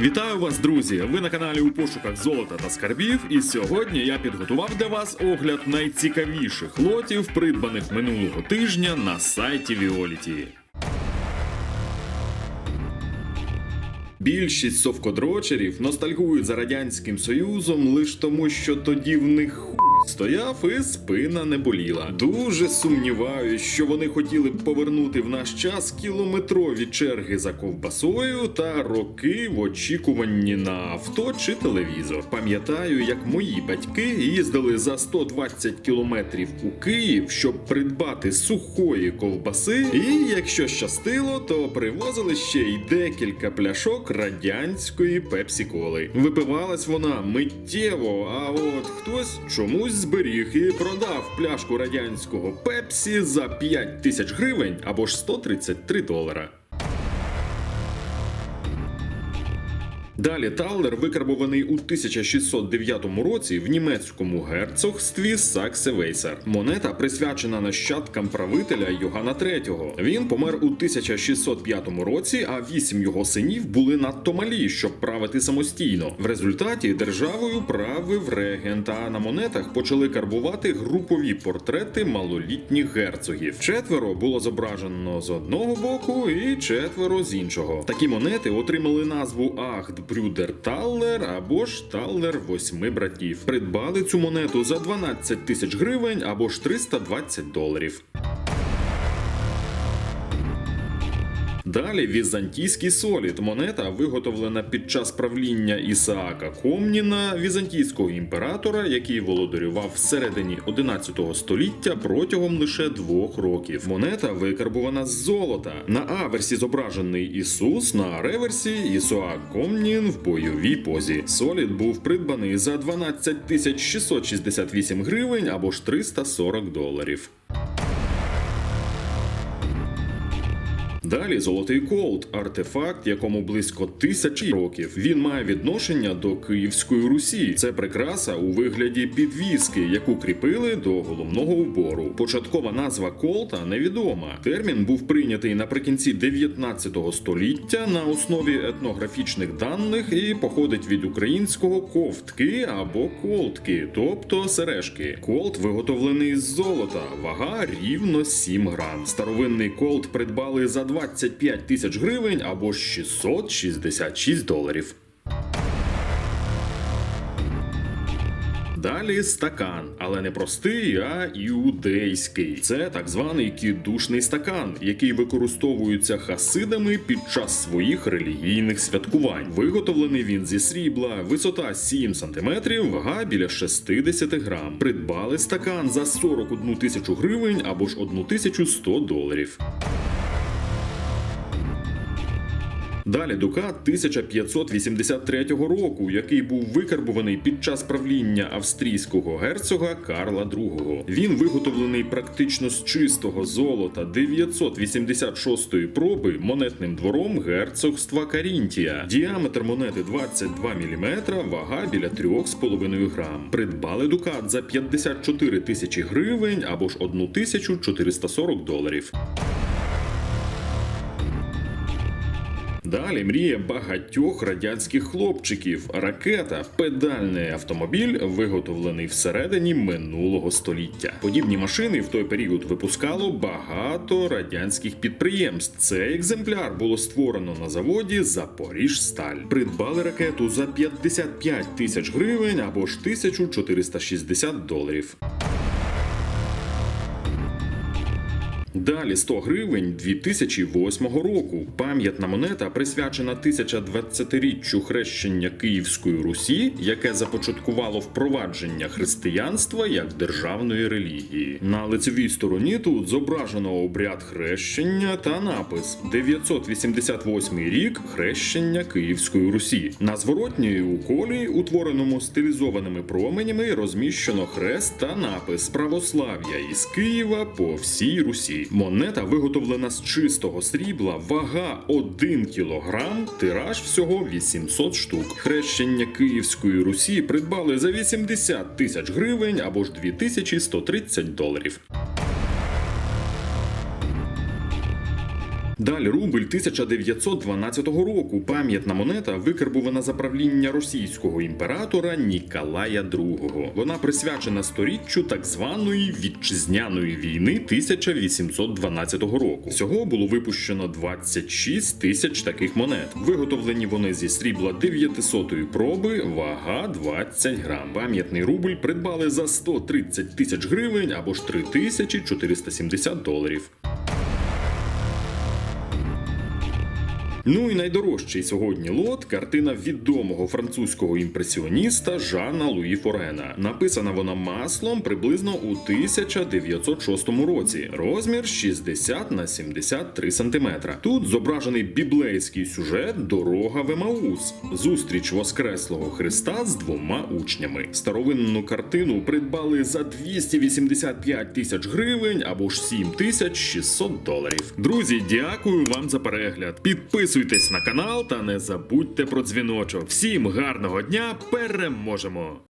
Вітаю вас, друзі! Ви на каналі у пошуках золота та скарбів. І сьогодні я підготував для вас огляд найцікавіших лотів, придбаних минулого тижня на сайті Віоліті. Більшість совкодрочерів ностальгують за радянським союзом лише тому, що тоді в них стояв і спина не боліла. Дуже сумніваюсь, що вони хотіли б повернути в наш час кілометрові черги за ковбасою та роки в очікуванні на авто чи телевізор. Пам'ятаю, як мої батьки їздили за 120 кілометрів у Київ, щоб придбати сухої ковбаси, і якщо щастило, то привозили ще й декілька пляшок радянської пепсі-коли. Випивалась вона миттєво, а от хтось чомусь зберіг і продав пляшку радянського пепсі за 5 тисяч гривень або ж 133 долара. Далі Таллер викарбований у 1609 році в німецькому герцогстві Саксе-Вейсер. Монета присвячена нащадкам правителя Йогана III. Він помер у 1605 році, а вісім його синів були надто малі, щоб правити самостійно. В результаті державою правив регент, а на монетах почали карбувати групові портрети малолітніх герцогів. Четверо було зображено з одного боку і четверо з іншого. Такі монети отримали назву Ахт Брюдер Таллер або ж Таллер восьми братів. Придбали цю монету за 12 тисяч гривень або ж 320 доларів. Далі візантійський солід. Монета виготовлена під час правління Ісаака Комніна, візантійського імператора, який володарював всередині 11 століття протягом лише двох років. Монета викарбувана з золота. На аверсі зображений Ісус, на реверсі Ісоак Комнін в бойовій позі. Солід був придбаний за 12 668 гривень або ж 340 доларів. Далі золотий колд артефакт, якому близько тисячі років. Він має відношення до Київської Русі. Це прикраса у вигляді підвіски, яку кріпили до головного убору. Початкова назва колта невідома. Термін був прийнятий наприкінці 19 століття на основі етнографічних даних і походить від українського ковтки або колтки, тобто сережки. Колт виготовлений з золота, вага рівно 7 грам. Старовинний колт придбали за 25 тисяч гривень або 666 доларів. Далі стакан, але не простий, а іудейський. Це так званий кідушний стакан, який використовується хасидами під час своїх релігійних святкувань. Виготовлений він зі срібла, висота 7 см, вага біля 60 грам. Придбали стакан за 41 тисячу гривень або ж 1100 доларів. Далі Дукат 1583 року, який був викарбуваний під час правління австрійського герцога Карла II. Він виготовлений практично з чистого золота 986-ї проби монетним двором герцогства Карінтія. Діаметр монети 22 мм, вага біля 3,5 грам. Придбали Дукат за 54 тисячі гривень або ж 1440 доларів. Далі мріє багатьох радянських хлопчиків. Ракета педальний автомобіль, виготовлений всередині минулого століття. Подібні машини в той період випускало багато радянських підприємств. Цей екземпляр було створено на заводі Запоріжсталь. Придбали ракету за 55 тисяч гривень або ж 1460 доларів. Далі 100 гривень 2008 року. Пам'ятна монета присвячена 1020-річчю хрещення Київської Русі, яке започаткувало впровадження християнства як державної релігії. На лицевій стороні тут зображено обряд хрещення та напис 988 рік хрещення Київської Русі. На зворотній у колі, утвореному стилізованими променями, розміщено хрест та напис Православ'я із Києва по всій Русі. Монета виготовлена з чистого срібла, вага 1 кілограм, тираж всього 800 штук. Хрещення Київської Русі придбали за 80 тисяч гривень або ж 2130 доларів. Далі рубль 1912 року. Пам'ятна монета викарбувана за правління російського імператора Ніколая II. Вона присвячена сторіччю так званої вітчизняної війни 1812 року. Всього було випущено 26 тисяч таких монет. Виготовлені вони зі срібла 900-ї проби, вага 20 грам. Пам'ятний рубль придбали за 130 тисяч гривень або ж 3470 доларів. Ну і найдорожчий сьогодні лот картина відомого французького імпресіоніста Жана Луї Форена. Написана вона маслом приблизно у 1906 році. Розмір 60 на 73 сантиметра. Тут зображений біблейський сюжет Дорога в Емаус. Зустріч Воскреслого Христа з двома учнями. Старовинну картину придбали за 285 тисяч гривень або ж 7600 доларів. Друзі, дякую вам за перегляд. Підписуйтесь на канал та не забудьте про дзвіночок. Всім гарного дня! Переможемо!